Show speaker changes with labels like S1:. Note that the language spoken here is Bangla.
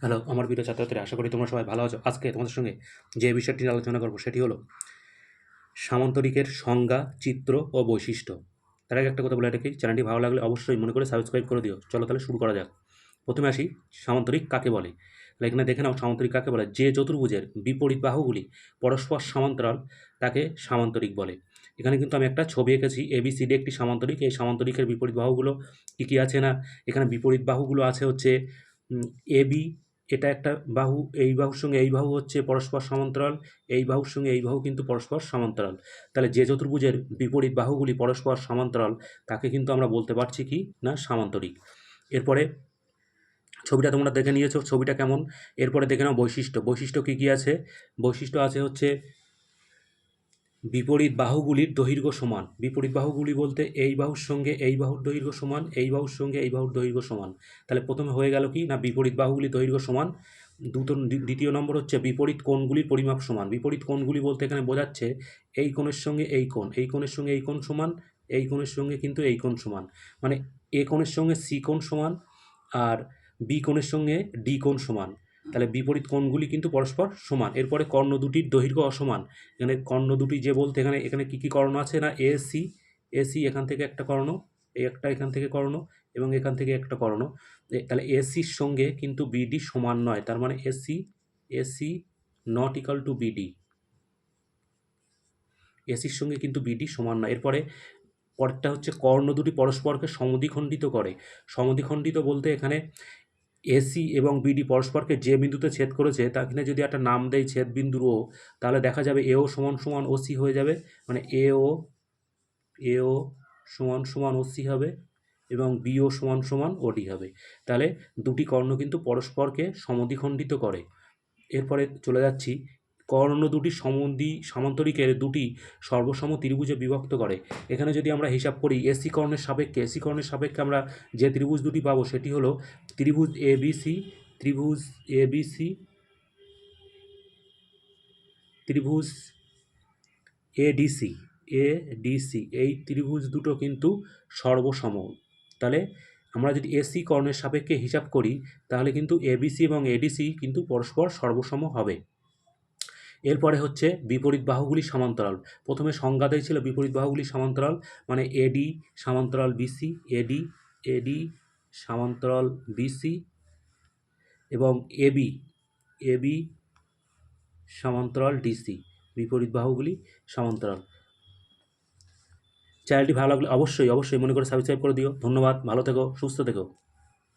S1: হ্যালো আমার প্রিয় ছাত্রছাত্রীরা, আশা করি তোমরা সবাই ভালো আছো। আজকে তোমাদের সঙ্গে যে বিষয়টি আলোচনা করব সেটি হলো সামান্তরিকের সংজ্ঞা, চিত্র ও বৈশিষ্ট্য। তার আগে একটা কথা বলে রাখি, চ্যানেলটি ভালো লাগলে অবশ্যই মনে করে সাবস্ক্রাইব করে দিও। চলো তাহলে শুরু করা যাক। প্রথমে আসি, সামান্তরিক কাকে বলে? এখানে দেখে নাও সামান্তরিক কাকে বলে। যে চতুর্ভুজের বিপরীত বাহুগুলি পরস্পর সমান্তরাল, তাকে সামান্তরিক বলে। এখানে কিন্তু আমি একটা ছবি এঁকেছি এবিসিডি একটি সামান্তরিক। এই সামান্তরিকের বিপরীত বাহুগুলো কী কী আছে না? এখানে বিপরীত বাহুগুলো আছে হচ্ছে এবি এটা একটা বাহু, এই বাহুর সঙ্গে এই বাহু হচ্ছে পরস্পর সমান্তরাল, এই বাহুর সঙ্গে এই বাহু কিন্তু পরস্পর সমান্তরাল। তাহলে যে চতুর্ভুজের বিপরীত বাহুগুলি পরস্পর সমান্তরাল, তাকে কিন্তু আমরা বলতে পারছি কি না, সামান্তরিক। এরপরে ছবিটা তোমরা দেখে নিয়েছো, ছবিটা কেমন? এরপরে দেখে নাও বৈশিষ্ট্য। বৈশিষ্ট্য কী কী আছে? বৈশিষ্ট্য আছে হচ্ছে বিপরীত বাহুগুলির দৈর্ঘ্য সমান। বিপরীত বাহুগুলি বলতে এই বাহুর সঙ্গে এই বাহুর দৈর্ঘ্য সমান, এই বাহুর সঙ্গে এই বাহুর দৈর্ঘ্য সমান। তাহলে প্রথমে হয়ে গেল কি? না, বিপরীত বাহুগুলির দৈর্ঘ্য সমান। দুটো দ্বিতীয় নম্বর হচ্ছে বিপরীত কোণগুলির পরিমাপ সমান। বিপরীত কোণগুলি বলতে এখানে বোঝাচ্ছে এই কোণের সঙ্গে এই কোণ, এই কোণের সঙ্গে এই কোণ সমান, এই কোণের সঙ্গে কিন্তু এই কোণ সমান। মানে এ কোণের সঙ্গে সি কোণ সমান আর বি কোণের সঙ্গে ডি কোণ সমান। তাহলে বিপরীত কোণগুলি কিন্তু পরস্পর সমান। এরপরে কর্ণ দুটির দৈর্ঘ্য অসমান। এখানে কর্ণ দুটি যে বলতে এখানে এখানে কী কী কর্ণ আছে না? এ সি এ সি এখান থেকে একটা কর্ণ একটা এখান থেকে কর্ণ এবং এখান থেকে একটা কর্ণ। তাহলে এসির সঙ্গে কিন্তু বিডি সমান নয়। তার মানে AC AC not equal to BD এসির সঙ্গে কিন্তু বিডি সমান নয়। এরপরে পরেরটা হচ্ছে কর্ণ দুটি পরস্পরকে সমদ্বিখণ্ডিত করে। সমদ্বিখণ্ডিত বলতে এখানে এসি এবং বিডি পরস্পরকে যে বিন্দুতে ছেদ করেছে তাখানে যদি একটা নাম দেয় ছেদ বিন্দুর ও তাহলে দেখা যাবে এও সমান সমান ও সি হয়ে যাবে। মানে এ ও এ ও সমান সমান ও সি হবে এবং বিও সমান সমান ওডি হবে। তাহলে দুটি কর্ণ কিন্তু পরস্পরকে সমদ্বিখণ্ডিত করে। এরপরে চলে যাচ্ছি কর্ণ দুটি সমদ্বি সামান্তরিকের দুটি সর্বসম ত্রিভুজে বিভক্ত করে। এখানে যদি আমরা হিসাব করি, এসি কর্ণের সাপেক্ষে, এসি কর্ণের সাপেক্ষে আমরা যে ত্রিভুজ দুটি পাবো, সেটি হলো ত্রিভুজ এ সি ত্রিভুজ এ সি ত্রিভুজ এডিসি এ ডিসি এই ত্রিভুজ দুটো কিন্তু সর্বসম। তাহলে আমরা যদি এসি কর্ণের সাপেক্ষে হিসাব করি, তাহলে কিন্তু এবিসি এবং এডিসি কিন্তু পরস্পর সর্বসম হবে। এরপরে হচ্ছে বিপরীত বাহুগুলি সমান্তরাল। প্রথমে সংজ্ঞাতেই ছিল বিপরীত বাহুগুলি সমান্তরাল মানে এডি সমান্তরাল বিসি এডি এডি সমান্তরাল বিসি এবং এবি এবি সমান্তরাল ডিসি বিপরীত বাহুগুলি সমান্তরাল। চ্যানেলটি ভালো লাগলে অবশ্যই অবশ্যই মনে করে সাবস্ক্রাইব করে দিও। ধন্যবাদ, ভালো থেকো, সুস্থ থেকো।